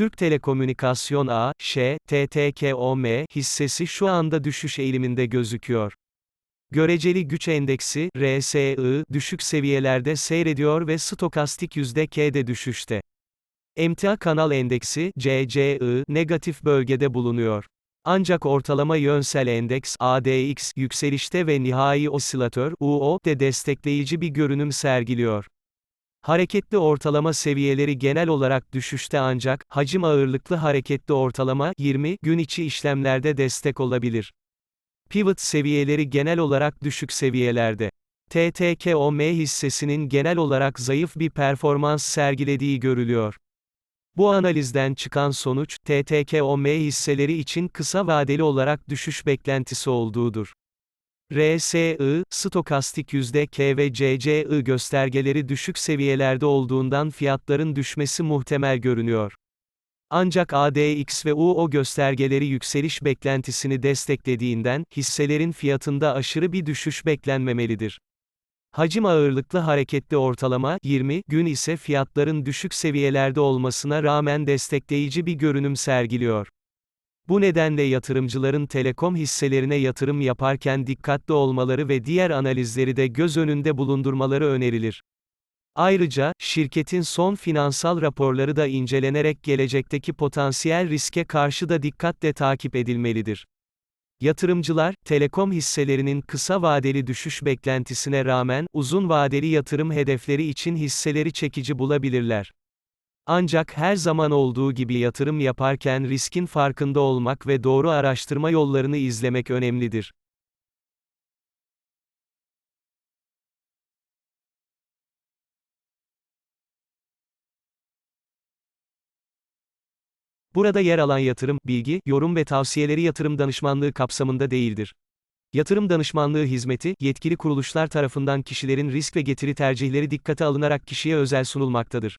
Türk Telekomünikasyon A.Ş. TTKOM hissesi şu anda düşüş eğiliminde gözüküyor. Göreceli güç endeksi, RSI, düşük seviyelerde seyrediyor ve stokastik %K'de düşüşte. Emtia kanal endeksi, CCI, negatif bölgede bulunuyor. Ancak ortalama yönsel endeks, ADX, yükselişte ve nihai osilatör, UO, de destekleyici bir görünüm sergiliyor. Hareketli ortalama seviyeleri genel olarak düşüşte ancak, hacim ağırlıklı hareketli ortalama, 20 gün içi işlemlerde destek olabilir. Pivot seviyeleri genel olarak düşük seviyelerde. TTKOM hissesinin genel olarak zayıf bir performans sergilediği görülüyor. Bu analizden çıkan sonuç, TTKOM hisseleri için kısa vadeli olarak düşüş beklentisi olduğudur. RSI, stokastik %K ve CCI göstergeleri düşük seviyelerde olduğundan fiyatların düşmesi muhtemel görünüyor. Ancak ADX ve UO göstergeleri yükseliş beklentisini desteklediğinden, hisselerin fiyatında aşırı bir düşüş beklenmemelidir. Hacim ağırlıklı hareketli ortalama 20 gün ise fiyatların düşük seviyelerde olmasına rağmen destekleyici bir görünüm sergiliyor. Bu nedenle yatırımcıların telekom hisselerine yatırım yaparken dikkatli olmaları ve diğer analizleri de göz önünde bulundurmaları önerilir. Ayrıca, şirketin son finansal raporları da incelenerek gelecekteki potansiyel riske karşı da dikkatle takip edilmelidir. Yatırımcılar, telekom hisselerinin kısa vadeli düşüş beklentisine rağmen, uzun vadeli yatırım hedefleri için hisseleri çekici bulabilirler. Ancak her zaman olduğu gibi yatırım yaparken riskin farkında olmak ve doğru araştırma yollarını izlemek önemlidir. Burada yer alan yatırım, bilgi, yorum ve tavsiyeleri yatırım danışmanlığı kapsamında değildir. Yatırım danışmanlığı hizmeti, yetkili kuruluşlar tarafından kişilerin risk ve getiri tercihleri dikkate alınarak kişiye özel sunulmaktadır.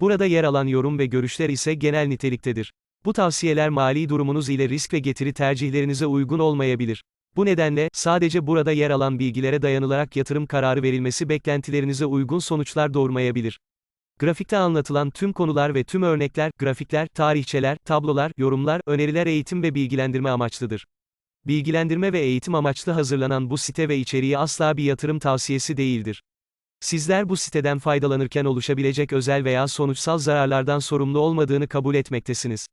Burada yer alan yorum ve görüşler ise genel niteliktedir. Bu tavsiyeler mali durumunuz ile risk ve getiri tercihlerinize uygun olmayabilir. Bu nedenle, sadece burada yer alan bilgilere dayanılarak yatırım kararı verilmesi beklentilerinize uygun sonuçlar doğurmayabilir. Grafikte anlatılan tüm konular ve tüm örnekler, grafikler, tarihçeler, tablolar, yorumlar, öneriler eğitim ve bilgilendirme amaçlıdır. Bilgilendirme ve eğitim amaçlı hazırlanan bu site ve içeriği asla bir yatırım tavsiyesi değildir. Sizler bu siteden faydalanırken oluşabilecek özel veya sonuçsal zararlardan sorumlu olmadığını kabul etmektesiniz.